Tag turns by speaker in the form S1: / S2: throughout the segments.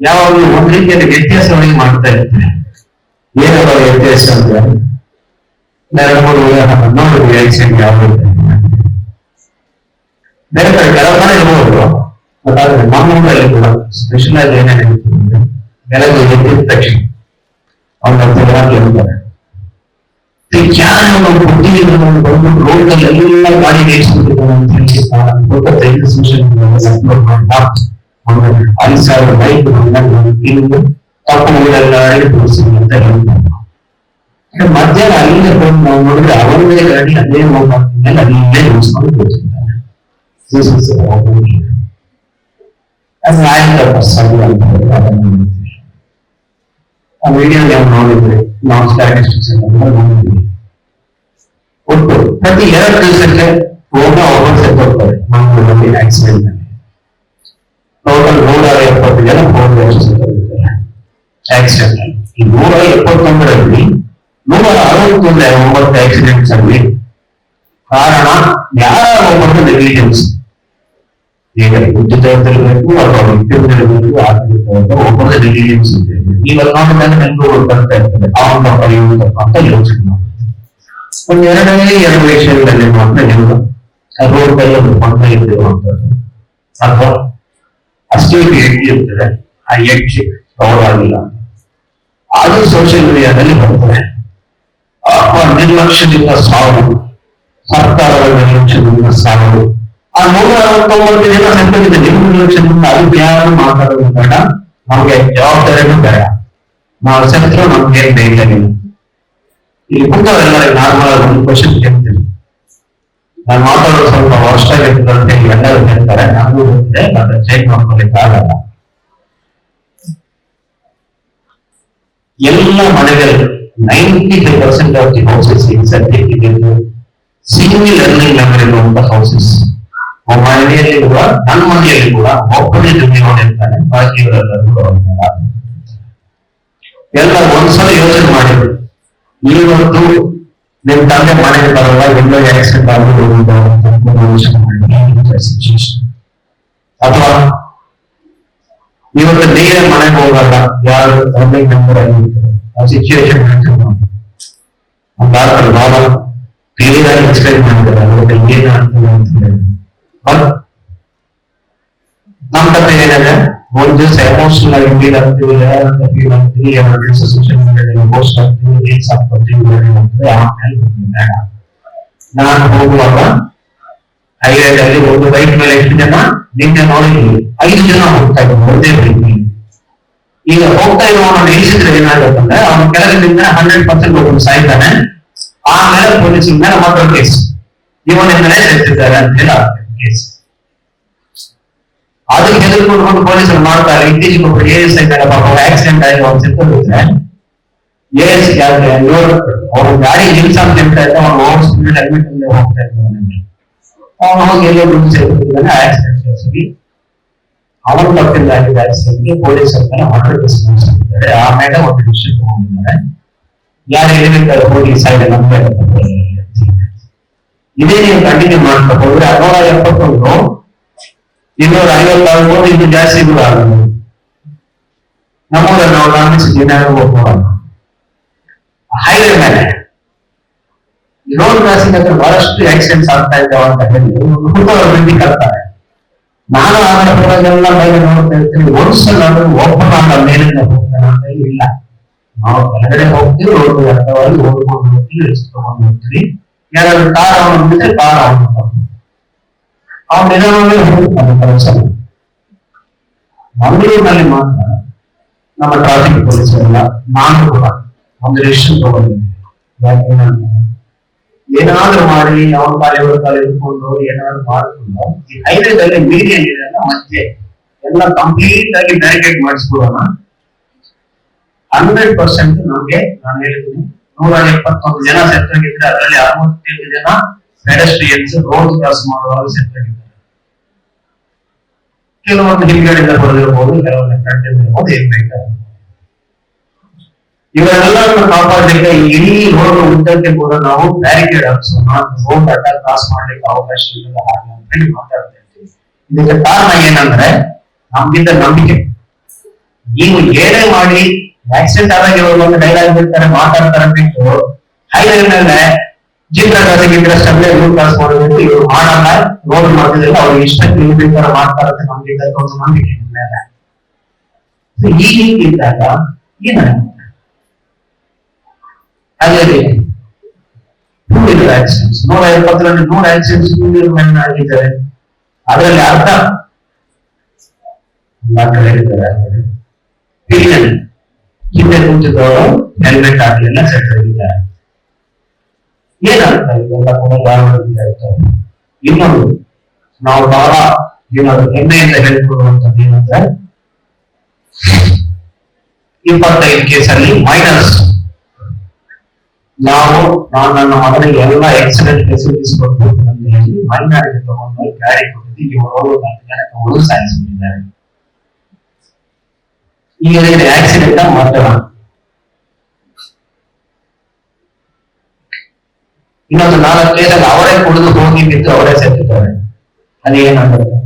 S1: ಯಾವಾಗಲೂ ಒಂದ್ ರೀತಿಯಲ್ಲಿ ವ್ಯತ್ಯಾಸವಾಗಿ ಮಾಡ್ತಾ ಇರ್ತಾರೆ ಏನಪ್ಪ ವ್ಯತ್ಯಾಸ ಅಂದ್ರೆ ನೋಡಿ ಆಕ್ಸಿಡೆಂಟ್ ಯಾವುದು ಬೇರೆ ಕಡೆ ಕೆಲವು ಕಡೆ ಇರ್ಬೋದು ಬಟ್ ಊರಲ್ಲಿ ಕೂಡ ಸ್ಪೆಷಲ್ ಆಗಿ ಏನೇನಾಗಿತ್ತು ಅಂದ್ರೆ ಎದ್ದಿದ ತಕ್ಷಣ ಅವನ ಹತ್ರ ಹೇಳ್ತಾರೆ. ಎಲ್ಲ ಗಾಡಿ ಅಂತ ಹೇಳಿ ಅಪ್ಲೋಡ್ ಮಾಡಿ ಐದು ಸಾವಿರ ಬೈಕ್ ಇನ್ನು ತಪ್ಪು ಊರೆಲ್ಲ ತೋರಿಸಿದ್ವಿ ಅಂತ ಹೇಳ್ತಾರೆ ಅಂದ್ರೆ ಮಧ್ಯಾಹ್ನ ಅಲ್ಲಿಂದ ಬಂದು ನಾವು ನೋಡಿದ್ರೆ ಅವರದೇ ಗಾಡಿ ಅದೇ ಹೋಗ್ತಾರೆ ಅಲ್ಲೇ ಉಳಿಸ್ಕೊಂಡು ಕೂತಿರ್ತಾರೆ This is the problem here. ಅದು ಆಯ್ತಪ್ಪ ಸರಿ ಅಂತ ಹೇಳಿ ಅದನ್ನು ನೋಡ್ತೀವಿ. ಆ ವಿಡಿಯೋ ನಾವು ನೋಡಿದ್ವಿ ನಾವು ಸ್ಟ್ಯಾಟಿಸ್ಟಿಕ್ಸ್ ಎಲ್ಲ ನೋಡಿದ್ವಿ ಒಟ್ಟು ಪ್ರತಿ ಎರಡು ದಿವಸಕ್ಕೆ ಒಬ್ಬ ಒಬ್ಬರು ಸತ್ತೋಗ್ತಾರೆ ಮಂಗಳೂರಲ್ಲಿ ಆಕ್ಸಿಡೆಂಟ್ ಅಲ್ಲಿ ಟೋಟಲ್ ನೂರ ಎಪ್ಪತ್ತು ಜನ ಹೋಗಿ ಸತ್ತೋಗಿದ್ದಾರೆ ಆಕ್ಸಿಡೆಂಟ್ ಅಲ್ಲಿ ಈ ನೂರ ಎಪ್ಪತ್ತೊಂದರಲ್ಲಿ ನೂರ ಅರವತ್ತೊಂದು ಒಂಬತ್ತು ಆಕ್ಸಿಡೆಂಟ್ಸ್ ಅಲ್ಲಿ ಕಾರಣ ಯಾರ ಒಬ್ಬರು ನೆಗ್ಲಿಜೆನ್ಸ್ ಈಗ ಬುದ್ಧಿತರಬೇಕು ಅಥವಾ ವಿದ್ಯುತ್ತಿರಬೇಕು ಆಗಿರ್ಬೋದು ಒಬ್ಬರ ನೆಗ್ಲಿಜೆನ್ಸ್ ಇದೆ ಇವಾಗ ನೋಡಿದಾಗ ನನಗೂ ಬರ್ತಾ ಇರ್ತದೆ ಅವನ ತಪ್ಪ ಇವನು ತಪ್ಪ ಅಂತ ಯೋಚನೆ ಮಾಡ್ತಾರೆ ಒಂದು ಎರಡನೇ ಎರಡು ವಿಷಯಗಳಲ್ಲಿ ಮಾತ್ರ ಇವರು ರೋಡ್ ಮೇಲೆ ಒಂದು ಪಂಡ ಇರುವಂತದ್ದು ಅಥವಾ ಅಷ್ಟೇ ಎಡ್ಜಿ ಇರ್ತದೆ? ಆ ಎಡ್ಜಿ ಕವರ್ ಆಗಿಲ್ಲ ಅದು ಸೋಷಿಯಲ್ ಮೀಡಿಯಾದಲ್ಲಿ ಬರ್ತದೆ. ನಿರ್ಲಕ್ಷ್ಯದಿಂದ ಸಾವು ಸರ್ಕಾರದ ನಿರ್ಲಕ್ಷ್ಯದಿಂದ ಸಾವು ಆ ನೂರ ಅರವತ್ತೊಂಬತ್ತು ಜನ ಸತ್ತೋಗಿದೆ ನಿಮ್ಮ ನಿರ್ಲಕ್ಷ್ಯದಿಂದ ಅದು ಯಾರು ಮಾತಾಡೋದು ಬೇಡ. ನಮ್ಗೆ ಜವಾಬ್ದಾರಿನೂ ಬೇಡ. ನಾವು ಸತ್ರ ನಮ್ಗೆ ಬೇಕಾಗಿಲ್ಲ ಇಲ್ಲಿ ಕೂತವರೆಲ್ಲ ನಾರ್ಮಲ್ ಆಗಿ ಒಂದು ಕ್ವಶನ್ ನಾನು ಮಾತಾಡೋದು ಸ್ವಲ್ಪ ವರ್ಷ ಅಂತ ಎಲ್ಲರೂ ಹೇಳ್ತಾರೆ. ನನಗೂ ಗೊತ್ತಿದೆ ಅದನ್ನ ಚೇಂಜ್ ಮಾಡ್ಕೊಳ್ಲಿಕ್ಕೆ ಆಗಲ್ಲ. ಎಲ್ಲ ಮನೆಗಳು ninety five percent of the houses ಈಗ ಸದ್ಯಕ್ಕೆ ಸಿಂಗಲ್ ಲರ್ನಿಂಗ್ ಲೆವೆಲ್ ಇರುವಂತಹ ಹೌಸಸ್ ಮನೆಯಲ್ಲಿ ಕೂಡ ನನ್ನ ಮನೆಯಲ್ಲಿ ಕೂಡ ಒಬ್ಬನೇ ದುಡ್ಡು ಇರ್ತಾನೆ ಬಾಕಿಯವರೆಲ್ಲರೂ ಕೂಡ ಎಲ್ಲ ಒಂದ್ಸಲ ಯೋಚನೆ ಮಾಡಿದ್ರು. ಇವತ್ತು ನಿಮ್ ತಂದೆ ಮನೆಗೆ ಬರಲ್ಲ ಎಲ್ಲೋ ಆಕ್ಸಿಡೆಂಟ್ ಆಗಿ ಸಿಚುವೇಶನ್ ಅಥವಾ ಇವತ್ತು ನೇರ ಮನೆಗೆ ಹೋಗಲ್ಲ ಯಾರು ತಂದೆ ಮೆಂಬರ್ ಆಗಿರ್ತಾರೆ ಆ ಸಿಚುವೇಶನ್ ಒಂದಾದ್ರೆ ನಾರ್ಮಲ್ ಕ್ಲಿಯರ್ ಆಗಿ ಎಕ್ಸ್ಪ್ಲೈನ್ ಮಾಡಿದ್ದಾರೆ ಅದಕ್ಕೆ ಏನು ಆಗ್ತದೆ ಅಂತ ಹೇಳಿ ಏನಿದೆ ಒಂದ್ ದಿವಸ ಎಮೋಷನಲ್ ಆಗಿ ಫೀಲ್ ಆಗ್ತೀವಿ ಯಾರಂತ ಫೀಲ್ ಆಗ್ತೀವಿ ಎರಡು ದಿವಸ ಸೋಷಿಯಲ್ ಮೀಡಿಯಾದಲ್ಲಿ ಪೋಸ್ಟ್ ಆಗ್ತೀವಿ ರೀಲ್ಸ್ ಹಾಕ್ಕೊತೀವಿ ಆಗ್ತದೆ ಆಮೇಲೆ ಬರ್ತೀನಿ ಬೇಡ ನಾನು ಹೋಗುವಾಗ ಹೈವೇಡ್ ಅಲ್ಲಿ ಒಂದು ಬೈಕ್ ಮೇಲೆ ಎಷ್ಟು ಜನ ನಿನ್ನೆ ನೋಡಿದ್ವಿ ಐದು ಜನ ಹೋಗ್ತಾ ಇದ್ರು ಒಂದೇ ಬೈಕ್ ಈಗ ಹೋಗ್ತಾ ಇರುವವನು ನಿಲ್ಲಿಸಿದ್ರೆ ಏನಾಗುತ್ತಂದ್ರೆ ಅವನ ಕೆಳಗಿನಿಂದ ಹಂಡ್ರೆಡ್ ಪರ್ಸೆಂಟ್ ಒಬ್ಬನು ಸಾಯ್ತಾನೆ ಆಮೇಲೆ ಪೊಲೀಸ್ ಮೇಲೆ ಮಾತ್ರ ಕೇಸ್ ಇವನಿಂದಲೇ ಸೆತ್ತಿದ್ದಾರೆ ಅಂತ ಹೇಳಿ ಕೇಸ್ ಅದಕ್ಕೆ ಹೆದರ್ಕೊಂಡು ಪೊಲೀಸರು ಮಾಡ್ತಾರೆ ಇತ್ತೀಚೆಗೆ ಒಬ್ಬರು ಎ ಎಸ್ ಇದ್ದಾರೆ ಪಾಪ ಆಕ್ಸಿಡೆಂಟ್ ಆಗಿ ಅವ್ನು ಸತ್ತೋಗಿದ್ರೆ ಎ ಎಸ್ ಯಾಕೆ ಅವ್ರ ಗಾಡಿ ನಿಲ್ಸ ಅಂತ ಹೇಳ್ತಾ ಇದ್ದ ಅವ್ನು ಓವರ್ ಸ್ಪೀಡ್ ಹೆಲ್ಮೆಟ್ ಅಲ್ಲೇ ಹೋಗ್ತಾ ಇದ್ದ ಅವನು ಹೋಗಿ ಎಲ್ಲೋ ದುಡ್ಡು ಸೇರ್ತಿದ್ದಾನೆ ಆಕ್ಸಿಡೆಂಟ್ ಕೇಸಲ್ಲಿ ಅವನು ತಪ್ಪಿಂದ ಆಗಿದ್ದ ಆಕ್ಸಿಡೆಂಟ್ಗೆ ಪೊಲೀಸರ ಮೇಲೆ ಹಂಡ್ರೆಡ್ ರೆಸ್ಪಾನ್ಸ್ ಆಗಿದ್ದಾರೆ ಆಮೇಲೆ ಒಂದು ಡಿಸಿಷನ್ ತಗೊಂಡಿದ್ದಾರೆ ಯಾರು ಹೇಳಿದ್ದಾರೆ ಹೋಗಿ ಸೈಡ್ ನಮ್ಗೆ ಇದೇ ನೀವು ಕಂಟಿನ್ಯೂ ಮಾಡ್ತಾ ಹೋದ್ರೆ ಅರವರ ಎಪ್ಪತ್ತೊಂದು ಇನ್ನೂರ ಐವತ್ತಾರು ಇನ್ನು ಜಾಸ್ತಿ ಕೂಡ ಆಗಲ್ಲ ನಮ್ಮೂರ ನಾವು ಗಮನಿಸಿ ದಿನ ಹೋಗೋಣ ಹೈವೇ ಮೇಲೆ. ರೋಡ್ ಕ್ರಾಸಿಂಗ್ ಹತ್ರ ಬಹಳಷ್ಟು ಆಕ್ಸಿಡೆಂಟ್ಸ್ ಆಗ್ತಾ ಇದ್ದಾವ ಅಂತ ಹೇಳಿ ಬಿಂದಿ ಕಲ್ತಾರೆ ನಾನು ಆಮೇಲೆ ಹೋದಾಗೆಲ್ಲ ಮೇಲೆ ನೋಡ್ತಾ ಇರ್ತೀನಿ ಒಂದ್ಸಲ ಒಬ್ಬನ ಮೇಲಿಂದ ಹೋಗ್ತಾನೆ ಅಂತ ಇಲ್ಲ. ನಾವು ಕೆಳಗಡೆ ಹೋಗ್ತೀವಿ ರೋಡ್ ಅರ್ಥವಾಗಿ ಓದ್ಕೊಂಡು ಹೋಗ್ತೀವಿ ಇಳಿಸ್ಕೊಂಡು ಹೋಗ್ತೀವಿ ಯಾರಾದ್ರೂ ಕಾರ್ ಅವನು ಬಿಟ್ಟರೆ ಕಾರ್ ಅವನು ಅವನು ನಿಧಾನವಾಗಿ ಹೋಗ್ತಾನೆ ಕೆಲಸ ಮಂಗಳೂರಿನಲ್ಲಿ ಮಾತ್ರ ನಮ್ಮ ಟ್ರಾಫಿಕ್ ಪೊಲೀಸ್ ಎಲ್ಲ ನಾನು ಕೂಡ ಒಂದು ಡಿಸಿಷನ್ ತಗೊಂಡಿದ್ದೆ ಯಾಕೆಂದ್ರೆ ಏನಾದ್ರೂ ಮಾಡಿ ಯಾವ ಇವರ ಕಾಲ ಇಟ್ಕೊಂಡು ಏನಾದ್ರೂ ಮಾಡಿಕೊಂಡು, ಈ ಹೈವೇದಲ್ಲಿ ಮೀರಿ ಏನಿದೆ ಮಧ್ಯೆ ಎಲ್ಲ ಕಂಪ್ಲೀಟ್ ಆಗಿ ಬ್ಯಾರಿಕೇಡ್ ಮಾಡಿಸ್ಬಿಡೋಣ ಹಂಡ್ರೆಡ್ ಪರ್ಸೆಂಟ್ ನಮ್ಗೆ ನಾನು ಹೇಳಿದ್ದೀನಿ ನೂರ ಎಪ್ಪತ್ತೊಂದು ಜನ ಸೆತ್ತಾಗಿದ್ರೆ ಅದರಲ್ಲಿ ಅರವತ್ತೆಂಟು ಜನ ಪೆಡಸ್ಟ್ರಿಯನ್ಸ್ ರೋಡ್ ಕ್ರಾಸ್ ಮಾಡುವಾಗ ಸೆತ್ತಾಗಿದ್ದಾರೆ ಕೆಲವೊಂದು ಹಿಂದ್ಗಡೆಯಿಂದ ಬರೆದಿರಬಹುದು ಕೆಲವೊಂದು ಕಂಟೆಂಟ್ ಇರ್ಬೋದು, ಏನ್ ಬೇಕಾದ್ರೆ. ಇವರೆಲ್ಲರನ್ನು ಕಾಪಾಡಲಿಕ್ಕೆ ಇಡೀ ರೋಡ್ ಉದ್ದಕ್ಕೆ ಕೂಡ ನಾವು ಬ್ಯಾರಿಕೇಡ್ ಹಾಕ್ಸೋಣ ರೋಡ್ ಅಡ್ಡ ಕ್ರಾಸ್ ಮಾಡ್ಲಿಕ್ಕೆ ಅವಕಾಶ ಇಲ್ಲದ ಹಾಗೆ ಅಂತ ಹೇಳಿ ಮಾತಾಡ್ತಾ ಇರ್ತೀವಿ ಇದಕ್ಕೆ ಕಾರಣ ಏನಂದ್ರೆ ನಮ್ಗಿಂತ ನಂಬಿಕೆ. ನೀವು ಏನೇ ಮಾಡಿ ಆಕ್ಸಿಡೆಂಟ್ ಆದಾಗ ಇವರು ಒಂದು ಡೈಲಾಗ್ ಬಿಡ್ತಾರೆ ಮಾತಾಡ್ತಾರೆ ಬಿಟ್ಟು ಹೈವೇ ಮೇಲೆ ಜೀವನದಲ್ಲಿ ಇಂಟ್ರೆಸ್ಟ್ ಅಂದ್ರೆ ಇವ್ರು ಕ್ಲಾಸ್ ಮಾಡೋದಕ್ಕೆ ಇವ್ರು ಮಾಡಲ್ಲ ರೋಡ್ ಮಾಡೋದಿಲ್ಲ ಅವ್ರು ಇಷ್ಟಕ್ಕೆ ಇವ್ರು ತರ ಮಾಡ್ತಾರೆ ಅಂತ ನಮ್ಗೆ ಇದ್ದಂತ ಒಂದು ನಂಬಿಕೆ ನಿಮ್ಮ ಮೇಲೆ So, ಈ ರೀತಿ ಇದ್ದಾಗ ಏನಾಗುತ್ತೆ ಅದೇ ರೀತಿ ಟೂ ವೀಲರ್ ಆಕ್ಸಿಡೆಂಟ್ಸ್ ನೂರ ಎಪ್ಪತ್ತರಲ್ಲಿ ನೂರ ಆಕ್ಸಿಡೆಂಟ್ಸ್ ಟೂ ವೀಲರ್ ಮೇಲೆ ಆಗಿದ್ದಾರೆ ಅದರಲ್ಲಿ ಅರ್ಧ ಡಾಕ್ಟರ್ ಹೇಳಿದ್ದಾರೆ ಪೀರಿಯಡ್ ಹಿಂದೆ ಕೂತಿದ್ದವರು ಹೆಲ್ಮೆಟ್ ಹಾಕಲಿಲ್ಲ ಸೆಟ್ ಆಗಿದ್ದಾರೆ ಏನಾಗ್ತಾ ಇದೆಲ್ಲ ಕೂಡ ಭಾಗವಹಿಸ್ತಾ ಇರ್ತಾರೆ ಇನ್ನೊಂದು ನಾವು ಬಹಳ ಏನಾದ್ರು ಹೆಮ್ಮೆಯಿಂದ ಹೇಳ್ಕೊಡುವಂತದ್ದು ಏನಂದ್ರೆ ಇಪ್ಪತ್ತೈದು ಕೇಸಲ್ಲಿ ಮೈನಸ್ ನಾವು ನಾನು ನನ್ನ ಮಗನಿಗೆ ಎಲ್ಲ ಎಕ್ಸಿಡೆಂಟ್ ಫೆಸಿಲಿಟೀಸ್ ಕೊಡ್ಬೇಕು ಅಂತ ಹೇಳಿ ಮೈನಾರಿಟಿ ತಗೊಂಡು ಗಾಡಿ ಕೊಟ್ಟಿದ್ದು ಇವರು ನಾಲ್ಕು ಜನ ತಗೊಂಡು ಸಾಯಿಸಿಬಿಟ್ಟಿದ್ದಾರೆ ಈಗ ಆಕ್ಸಿಡೆಂಟ್ ಮಾತ್ರ ಇನ್ನೊಂದು ನಾಲ್ಕು ಕೇಸಲ್ಲಿ ಅವರೇ ಕುಡಿದು ಹೋಗಿ ಬಿದ್ದು ಅವರೇ ಸತ್ತಿದ್ದಾರೆ. ಅದೇನಾಗುತ್ತೆ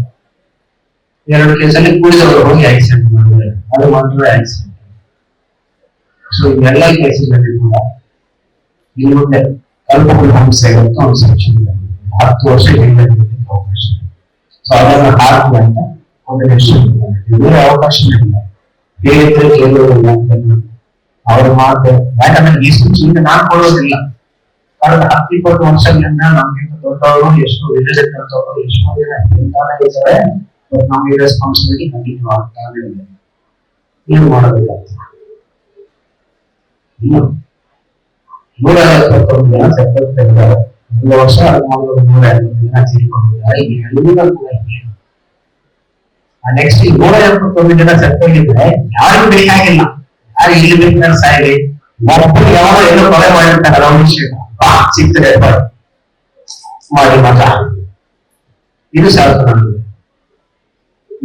S1: ಎರಡು ಕೇಸಲ್ಲಿ ಕುಡಿದವರು ಹೋಗಿ ಆಕ್ಸಿಡೆಂಟ್ ಮಾಡಿದ್ದಾರೆ. ಅದು ಮಾತ್ರ ಆಕ್ಸಿಡೆಂಟ್ ಸೊ ಎಲ್ಲ ಕೇಸಲ್ಲಿ ಕೂಡ ಇನ್ನು ಮುಂದೆ ಕಲ್ಪಗಳು ಹಂಸೆ ಅಂತ ಒಂದು ಸೆಕ್ಷನ್ ಹತ್ತು ವರ್ಷ ಹಿಂದೆ ಅವಕಾಶ. ಸೊ ಅದನ್ನು ಹಾಕಿ ಅಂತ ಒಂದು ಡಿಸಿಷನ್ ಬೇರೆ ಅವಕಾಶ ಇಲ್ಲ. ಹೇಳಿದ್ರೆ ಕೇಳೋದಿಲ್ಲ ಅವ್ರು ಮಾಡ್ತಾರೆ ಯಾಕಂದ್ರೆ ಈ ಸೂಚನೆ ನಾನ್ ಕೊಡೋದಿಲ್ಲ. ಕಳೆದ ಹತ್ತು ಇಪ್ಪತ್ತು ವರ್ಷಗಳಿಂದ ನಮ್ಗಿಂತ ದೊಡ್ಡವರು ಎಷ್ಟು ಅಂತವರು ಎಷ್ಟೋ ಜನ ಇದ್ದಾರೆ. ನಮ್ಗೆ ರೆಸ್ಪಾನ್ಸಿಬಿಲಿಟಿ ಕಂಟಿನ್ಯೂ ಆಗ್ತಾನೆ ಇದೆ. ಏನು ತೆಗೆದಾರೆ ಒಂದು ವರ್ಷ ನೂರ ಐವತ್ತು ಜನ ತೀರಿಕೊಂಡಿದ್ದಾರೆ. ನೆಕ್ಸ್ಟ್ ನೂರ ಎಪ್ಪತ್ತೊಂದು ಜನ ಸತ್ತೋಗಿದ್ರೆ ಯಾರಿಗೂ ಬೇಕಾಗಿಲ್ಲ. ಯಾರು ಇಲ್ಲಿ ಬೇಕಾದ್ರೆ ಸಾಯಿರಿ ಒಬ್ಬರು ಯಾರೋ ಏನೋ ಕೊಲೆ ಮಾಡಿರ್ತಾರೆ ಅವ್ರ ಬಾ ಬಾ. ಮಾಡಿ ಮತ ಇದು ನಮಗೆ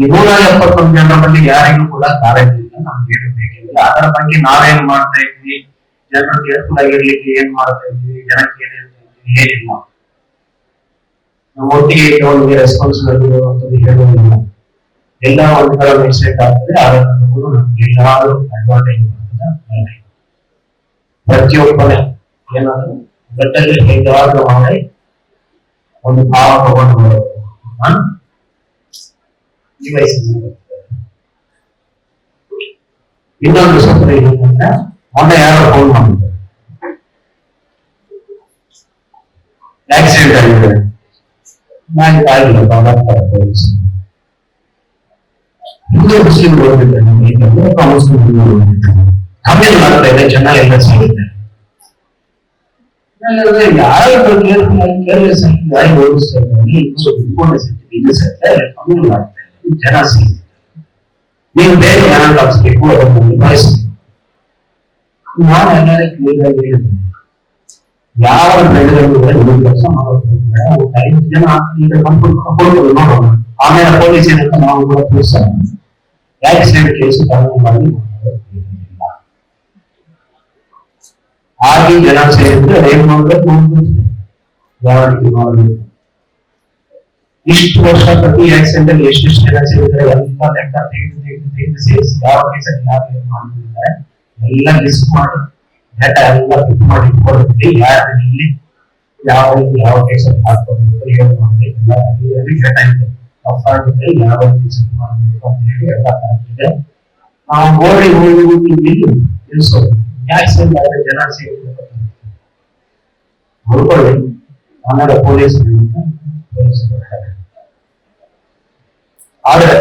S1: ಈ ನೂರ ಎಪ್ಪತ್ತೊಂದು ಜನರ ಬಗ್ಗೆ ಯಾರಿಗೂ ಕೂಡ ಕಾರ್ಯ ಇಲ್ಲ ಹೇಳಬೇಕಿಲ್ಲ. ಅದರ ಬಗ್ಗೆ ನಾವೇನ್ ಮಾಡ್ತಾ ಇದ್ವಿ? ಜನರು ಕೇರ್ಫುಲ್ ಇರ್ಲಿಕ್ಕೆ ಏನ್ ಮಾಡ್ತಾ ಇದ್ವಿ? ಜನಕ್ಕೆ ಏನಿಲ್ಲ. ನಾವು ಒಟ್ಟಿಗೆ ಇಟ್ಟವನಿಗೆ ರೆಸ್ಪಾನ್ಸಿಬಿಲಿಟಿ ಇರುವಂತದ್ದು ಹೇಳುವುದಿಲ್ಲ. ಎಲ್ಲ ಒಂದು ಕಡೆ ಮಿಸ್ಟೇಕ್ ಆಗ್ತದೆ. ಅದನ್ನು ನಮ್ಗೆ ಎಲ್ಲಾರು ಅಡ್ವಾಂಟೇಜ್ ಬರ್ತದೆ ಪ್ರತಿಯೊಬ್ಬನೇ ಏನಾದ್ರು ಗಟ್ಟಲ್ಲಿ ಹೇಗಾದ್ರೂ ಮಾಡಿ ಒಂದು ಭಾವ ತಗೊಂಡು ಬರೋದು ಹ? ಈ ವಯಸ್ಸಿನಲ್ಲಿ ಬರ್ತದೆ. ಇನ್ನೊಂದು ಸೂತ್ರ ಏನಂದ್ರೆ ಮೊನ್ನೆ ಯಾರೋ ಫೋನ್ ಮಾಡಿದ್ರು ಆಕ್ಸಿಡೆಂಟ್ ಆಗಿದೆ ನಾನು ಆಗಿಲ್ಲ ಬರ್ತಾರೆ ಪೊಲೀಸ್ ಹಿಂದೂ ಮುಸ್ಲಿಂ ಹೋಗಿದ್ದೆ ನಮಗೆ ಮುಸ್ಲಿಂ ಕಮ್ಮಿ ಮಾಡ್ತಾ ಇದೆ ಚೆನ್ನಾಗೆಲ್ಲ ಸಿಗುತ್ತೆ ಯಾರು ಕೇರ್ಲೆಸ್ ಗಾಡಿ ಓಡಿಸ್ತಾ ಇದ್ದಾರೆ ಸೊ ಇಟ್ಕೊಂಡೆ ಸಿಗ್ತದೆ ಇದು ಸತ್ತೆ ಕಮ್ಮಿ ಮಾಡ್ತಾ ಇದೆ ಜನ ಸಿಗುತ್ತೆ ನೀವು ಬೇರೆ ಯಾರು ಹಾಕ್ಸ್ಬೇಕು ಅದನ್ನು ನಿಭಾಯಿಸ್ಬೇಕು ನಾನು ಎಲ್ಲರಿಗೂ ಕ್ಲಿಯರ್ ಆಗಿ ಹೇಳಿದ್ದೀನಿ ಯಾವ ಬೆಳೆಗಳು ನೀವು ಕೆಲಸ ಮಾಡೋದು ಒಂದು ಐದು ಜನ ಈಗ ಕಂಪ್ಯೂಟರ್ ಕೊಡ್ಬೋದು ನೋಡೋಣ ಆಮೇಲೆ ಪೊಲೀಸ್ ಏನಂತ ನಾವು ಕೂಡ ತಿಳಿಸೋಣ ಆಕ್ಸಿಡೆಂಟ್ ಕೇಸ್ ಕಾನೂನು ಮಾಡಿ ಹಾಗೆ ಜನ ಸೇರಿದ್ರೆ ಏನ್ ಮಾಡ್ಬೇಕು ನೋಡ್ಬೇಕು ಯಾವ ರೀತಿ ಮಾಡಬೇಕು ಇಷ್ಟು ವರ್ಷ ಪ್ರತಿ ಆಕ್ಸಿಡೆಂಟ್ ಅಲ್ಲಿ ಎಷ್ಟೆಷ್ಟು ಜನ ಸೇರಿದ್ರೆ ಎಲ್ಲ ಲೆಕ್ಕ ತೆಗೆದು ತೆಗೆದು ತೆಗೆದು ಸೇರಿಸಿ ಯಾವ ಕೇಸಲ್ಲಿ ಯಾರು ಏನ್ ಮಾಡಿದ್ದಾರೆ ಎಲ್ಲ ಲಿಸ್ಟ್ ಮಾಡಿ ಡೇಟಾ ಎಲ್ಲ ಫಿಟ್ ಮಾಡಿ ಕೊಡ್ತೀವಿ ಯಾರು ಇಲ್ಲಿ ಯಾವ ರೀತಿ ಯಾವ ಕೇಸಲ್ಲಿ ಹಾಕೋಬೇಕು ಏನು ಮಾಡಬೇಕು ಎಲ್ಲ ಅಲ್ಲಿ ಡೇಟಾ ಇದೆ ತಪ್ಪಾಗಿದ್ರೆ ಯಾವ ರೀತಿ ಚೆಕ್ ಮಾಡಬೇಕು ಅಂತ ಹೇಳಿ ಎಲ್ಲ ಕರೆಕ್ಟ್ ಇದೆ ನಾವು ಓಡಿ ಹೋಗಿ ಹೋಗಿ ಇಲ್ಲಿ ನಿಲ್ಸೋದು ಆಕ್ಸಿಡೆಂಟ್ ಆದ್ರೆ ಜನ ಸೇರಿದ್ರೆ ನೋಡ್ಕೊಳ್ಳಿ ಆಮೇಲೆ ಪೊಲೀಸ್ ಪೊಲೀಸ್ ಬರ್ತಾರೆ ಆದ್ರೆ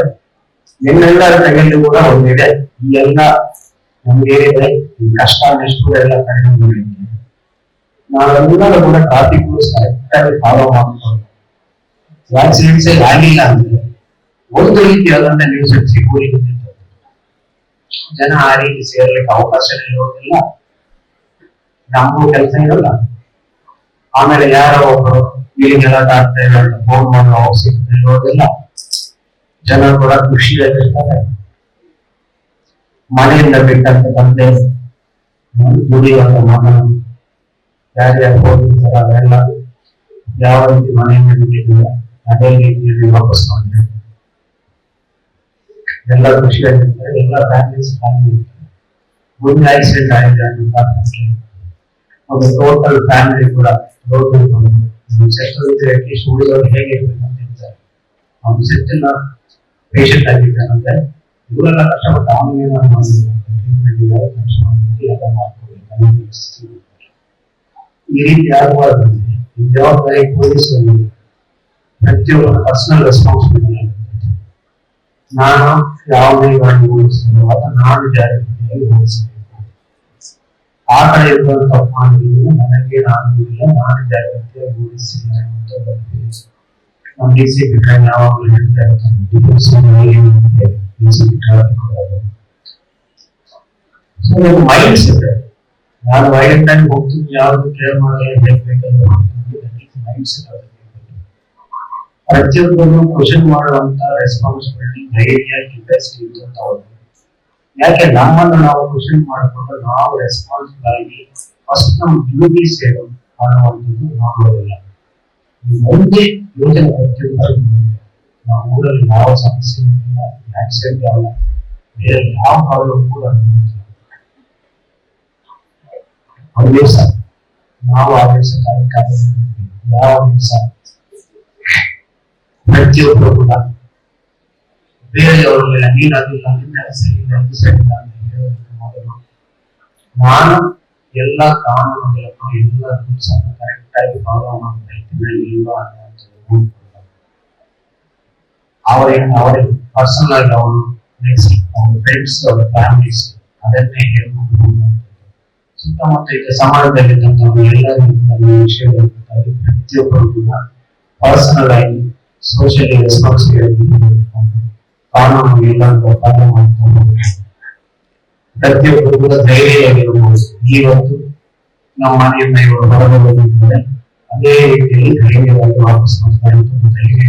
S1: ನಿಮ್ಮೆಲ್ಲರ ಕೈಯಲ್ಲಿ ಕೂಡ ಒಂದಿದೆ ಈ ಎಲ್ಲ ನಮ್ಗೆ ಏನಿದೆ ಈ ಕಷ್ಟ ನೆಷ್ಟು ಎಲ್ಲ ಕಡಿಮೆ ಮಾಡಲಿಕ್ಕೆ ನಾವೆಲ್ಲರೂ ಕೂಡ ಟ್ರಾಫಿಕ್ ರೂಲ್ಸ್ ಕರೆಕ್ಟ್ ಆಗಿ ಫಾಲೋ ಮಾಡ್ಕೊಂಡು ಆಕ್ಸಿಡೆಂಟ್ಸ್ ಆಗಿಲ್ಲ ಅಂದ್ರೆ ಒಂದು ರೀತಿಯಾದಂತ ನ್ಯೂಸ್ ಸಿಗುವರಿ ಜನ ಆ ರೀತಿ ಸೇರ್ಲಿಕ್ಕೆ ಅವಕಾಶ ಇರೋದಿಲ್ಲ ನಮಗೂ ಕೆಲಸ ಇರಲ್ಲ ಆಮೇಲೆ ಯಾರೋ ಒಬ್ಬರು ಗಲಾಟೆ ಆಗ್ತಾ ಫೋನ್ ಮಾಡೋ ಅವಶ್ಯಕತೆ ಇರೋದಿಲ್ಲ ಜನ ಕೂಡ ಖುಷಿಯಾಗಿರ್ತಾರೆ ಮನೆಯಿಂದ ಬಿಟ್ಟಂತ ತಂದೆ ದುಡಿಯುವಂತ ಮಗ ಯಾರ್ಯಾರು ಹೋಗಿರ್ತಾರ ಅವೆಲ್ಲ ಯಾವ ರೀತಿ ಮನೆಯಿಂದ ಬಿಟ್ಟಿದ್ದಾರೆ ಅದೇ ರೀತಿಯಲ್ಲಿ ವಾಪಸ್ ಮಾಡಿದ್ರೆ ಎಲ್ಲ ಖುಷಿಯಾಗಿರ್ತಾರೆ ಎಲ್ಲ ಫ್ಯಾಮಿಲೀಸ್ ಫ್ಯಾಮಿಲಿ ಮುಂದೆ ಆಕ್ಸಿಡೆಂಟ್ ಆಗಿದೆ ಅನ್ನೋ ಕಾರಣಕ್ಕೆ ಒಂದು ಟೋಟಲ್ ಫ್ಯಾಮಿಲಿ ಕೂಡ ರೋಡ್ ಸೆಟ್ಲ್ ಇದ್ರೆ ಅಟ್ಲೀಸ್ಟ್ ಉಳಿದವರು ಹೇಗೆ ಇರ್ಬೇಕು ಅಂತ ಹೇಳ್ತಾರೆ. ಅವ್ನು ಸೆಟ್ಟಿನ ಪೇಷಂಟ್ ಆಗಿದ್ದಾನಂದ್ರೆ ಇವರೆಲ್ಲ ಕಷ್ಟಪಟ್ಟು ಅವನಿಗೆ ಟ್ರೀಟ್ಮೆಂಟ್ ಇದೆ ಖರ್ಚು ಮಾಡ್ಬೇಕು ಎಲ್ಲ ಮಾಡ್ಕೋಬೇಕು ಅನ್ನೋ ಪರಿಸ್ಥಿತಿ ಇದೆ. ಈ ರೀತಿ ಆಗಬಾರ್ದು ಜವಾಬ್ದಾರಿ ಪೊಲೀಸರು ಪ್ರತಿಯೊಬ್ಬರ ಪರ್ಸನಲ್ ರೆಸ್ಪಾನ್ಸಿಬಿಲಿಟಿ ನಾನು ಯಾವುದೇ ಗಾಡಿ ಓಡಿಸಲು ಅಥವಾ ನಾನು ಜಾಗೃತಿಯಾಗಿ ಓಡಿಸಬೇಕು ಆ ಕಡೆ ಇಬ್ಬರು ತಪ್ಪು ಮಾಡಿದ್ರು ನನಗೆ ನಾನು ಇಲ್ಲ ನಾನು ಜಾಗೃತಿಯಾಗಿ ಓಡಿಸಿಲ್ಲ ಅಂತ ಬರ್ತೀನಿ ನಮ್ಮ ಡಿ ಸಿ ಪಿ ಯಾವಾಗಲೂ ಹೇಳ್ತಾ ಇರ್ತಾನೆ ಡಿ ಸಿ ಪಿ ಸೊ ಒಂದು ಮೈಂಡ್ ಸೆಟ್ ನಾನು ವೈಲೆಂಟ್ ಆಗಿ ಹೋಗ್ತೀನಿ ಯಾವ್ದು ಕೇರ್ ಮಾಡಲ್ಲ ಹೇಳ್ಬೇಕಂದ್ರೆ ಮೈಂಡ್ ಸೆಟ್ ಪ್ರತಿಯೊಬ್ಬರು ಕ್ವಶನ್ ಮಾಡುವಂತ ರೆಸ್ಪಾನ್ಸಿಬಿಲಿಟಿ ಧೈರ್ಯ ಕೆಪಾಸಿಟಿ ಇದೆ ಅಂತ ಅವ್ರು ಯಾಕೆ ನಮ್ಮನ್ನು ನಾವು ಕ್ವಶನ್ ಮಾಡಿಕೊಂಡು ನಾವು ರೆಸ್ಪಾನ್ಸಿಬಲ್ ಆಗಿ ಫಸ್ಟ್ ನಮ್ಮ ಡ್ಯೂಟೀಸ್ ಏನು ಅನ್ನುವಂಥದ್ದು ನೋಡೋದಿಲ್ಲ ಈ ಮುಂದೆ ಯೋಜನೆ ಪ್ರತಿಯೊಬ್ಬರು ನಾವು ಊರಲ್ಲಿ ಯಾವ ಸಮಸ್ಯೆ ಇಲ್ಲ ಆಕ್ಸಿಡೆಂಟ್ ಆಗಲ್ಲ ಬೇರೆ ಯಾವ ಪ್ರಾಬ್ಲಮ್ ಕೂಡ ಅನುಭವಿಸಿಲ್ಲ. ಒಂದು ದಿವಸ ನಾವು ಆ ದಿವಸ ಕಾರ್ಯಕ್ರಮ ಯಾವ ದಿವಸ ಎಲ್ಲ ಕಾನೂನುಗಳನ್ನು ಎಲ್ಲ ರೂಲ್ಸ್ ಅನ್ನು ಕರೆಕ್ಟ್ ಆಗಿ ಫಾಲೋ ಮಾಡ್ತಾ ಇದ್ದೀನಿ ಇಲ್ವಾ ಅನ್ನುವಂಥದ್ದು ನೋಡ್ಕೊಳ್ಬೇಕು. ಅವರಿಗೆ ಅವರಿಗೆ ಪರ್ಸನಲ್ ಆಗಿ ಅವರು ನೆಕ್ಸ್ಟ್ ಅವ್ರ ಫ್ರೆಂಡ್ಸ್ ಅವ್ರ ಫ್ಯಾಮಿಲೀಸ್ ಅದನ್ನೇ ಹೇಳ್ಕೊಂಡು ಹೋಗುವಂಥದ್ದು. ಸುತ್ತಮುತ್ತ ಈಗ ಸಮಾಜದಲ್ಲಿದ್ದಂಥವ್ರು ಎಲ್ಲರಿಗೂ ಕೂಡ ಈ ವಿಷಯಗಳ ಬಗ್ಗೆ ಪ್ರತಿಯೊಬ್ಬರು ಕೂಡ ಪರ್ಸನಲ್ ಆಗಿ ಸೋಷಿಯಲಿ ರೆಸ್ಪಾನ್ಸಿಬಿಲಿಟಿ ಕಾನೂನು ಎಲ್ಲರಿಗೂ ಪಾಲನೆ ಮಾಡ್ತಾ. ಪ್ರತಿಯೊಬ್ಬರು ಕೂಡ ಧೈರ್ಯವಾಗಿರಬಹುದು ನಮ್ಮ ಮನೆಯಿಂದ ಇವರು ಹೊರಗೆ ಅದೇ ರೀತಿಯಲ್ಲಿ ಧೈರ್ಯವಾಗಿ ವಾಪಸ್ ಬರ್ತಾ ಧೈರ್ಯ.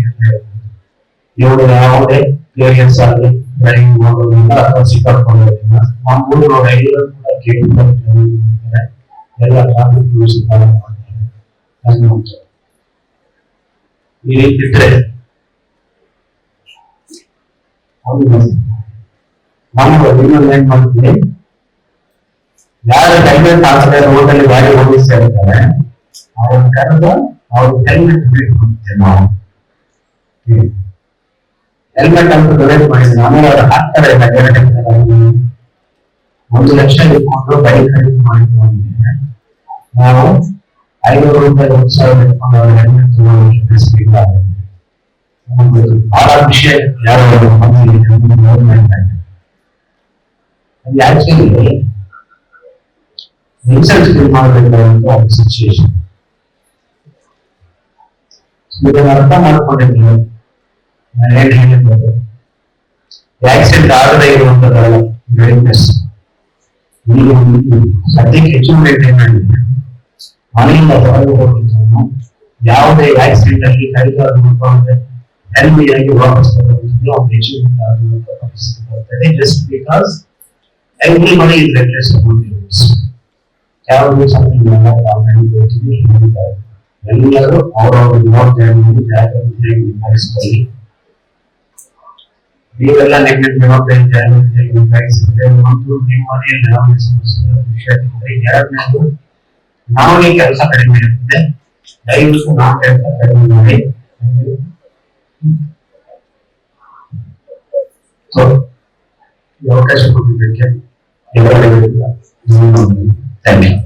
S1: ಇವರು ಯಾವುದೇ ಪೇರೆಂಟ್ಸ್ ಆಗಲಿ ಡ್ರೈವಿಂಗ್ ಮಾಡೋದಿಲ್ಲ ಅಥವಾ ಸಿಕ್ಕಾಕೊಳ್ಳೋದಿಲ್ಲ ಮಂಗಳೂರು ಎಲ್ಲರೂ ಕೂಡ ಕೇಳಿದ್ದಾರೆ ಎಲ್ಲ ಟ್ರಾಫಿಕ್ ಮಾಡ್ತಾರೆ ಅನ್ನುವಂಥದ್ದು ಮಾಡ್ತೀನಿ? ಯಾರು ಹೆಲ್ಮೆಟ್ ಹಾಕದೆ ರೋಡಲ್ಲಿ ಗಾಡಿ ಓಡಿಸ್ತಾ ಇರ್ತಾರೆ ಅವ್ರ ಕರೆದು ಅವ್ರ ಹೆಲ್ಮೆಟ್ ಬೇಕು ಮಾಡ್ತೇವೆ ನಾವು. ಹೆಲ್ಮೆಟ್ ಅಂತ ಡೊನೇಟ್ ಮಾಡಿದ್ವಿ ಆಮೇಲೆ ಅವ್ರು ಹಾಕ್ತಾರೆ ಒಂದು ಲಕ್ಷ ಇಟ್ಕೊಂಡು ಬೈಕ್ ಖರೀದಿ ಮಾಡಿದ್ವಿ. ನಾವು ఐదు రూపాయల ఉత్సవాలు చాలా విషయాలు అది యాక్చువల్లీ రీసెర్చ్ నిర్మాణంలో ఒక సిచ్యువేషన్ మీరు అర్థం అనుకోండి యాక్సిడెంట్ ఆర్డర్ అయి సర్టిఫికేట్ ఏంటండి ಮನೆಯಿಂದ ಹೊರಗೆ ಹೋಗಿದ್ದವನು ಯಾವುದೇ ಆಕ್ಸಿಡೆಂಟ್ ಅಲ್ಲಿ ಕೈಗಾಲು ಮುಟ್ಕೊಂಡ್ರೆ ಹೆಲ್ಮಿಯಾಗಿ ವಾಪಸ್ ಬರುವಂಥದ್ದು ಅವ್ನು ಅಚೀವ್ಮೆಂಟ್ ಆಗುವಂತ ಪರಿಸ್ಥಿತಿ ಬರ್ತದೆ just because everybody is reckless about rules ಯಾವುದು ಸಮಥಿಂಗ್ ನಾವು ಹೇಳ್ಕೊಳ್ತೀವಿ ಹೇಳಿದ್ದಾರೆ ಎಲ್ಲರೂ ಅವರವ್ರ ಜವಾಬ್ದಾರಿಯನ್ನು ಜಾಗೃತಿಯಾಗಿ ನಿಭಾಯಿಸಿಕೊಳ್ಳಿ ನೀವೆಲ್ಲ ನಿಮ್ಮ ಜವಾಬ್ದಾರಿ ಜಾಗೃತಿಯಾಗಿ ನಿಭಾಯಿಸಿದ್ರೆ ಒಂದು ನಿಮ್ಮ ಮನೆಯಲ್ಲಿ ಯಾವುದೇ ಸಮಸ್ಯೆ ವಿಷಯ ಇದ್ರೆ ಎರಡನೇದು ನಾವೇ ಕೆಲಸ ಕಡಿಮೆ ಇರ್ತದೆ ದಯವಿಟ್ಟು ನಾವು ಕೆಲಸ ಕಡಿಮೆ ಮಾಡಿ ಸೊ ಈ ಅವಕಾಶ ಕೊಟ್ಟಿದ್ದಕ್ಕೆ ಎಲ್ಲರಿಗೂ ಧನ್ಯವಾದಗಳು